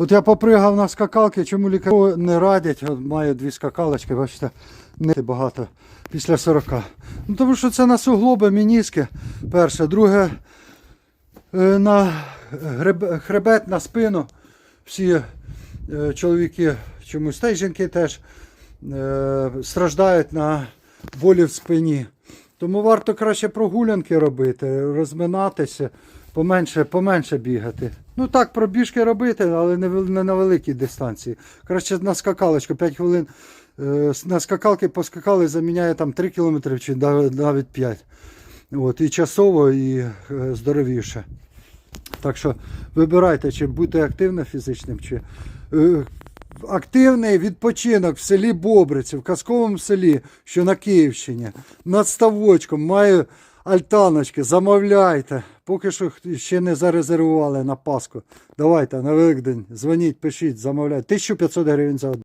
От я попригав на скакалки, чому лікарі не радять, от маю дві скакалочки, бачите, не багато після 40. Ну тому що це на суглоби, мініски, перше. Друге, е, на хребет, на спину. Всі е, чоловіки чомусь, та й жінки теж е, страждають на болі в спині. Тому варто краще прогулянки робити, розминатися, поменше, поменше бігати. Ну так, пробіжки робити, але не, на великій дистанції. Краще на скакалочку 5 хвилин. е, На скакалки поскакали, заміняє там 3 кілометри чи навіть 5. От, і часово, і е, здоровіше. Так що вибирайте, чи бути активним фізичним, чи е, активний відпочинок в селі Бобриці, в казковому селі, що на Київщині, над ставочком, маю альтаночки, замовляйте. Поки що ще не зарезервували на Пасху. Давайте на Великдень, дзвоніть, пишіть, замовляйте. 1500 гривень за.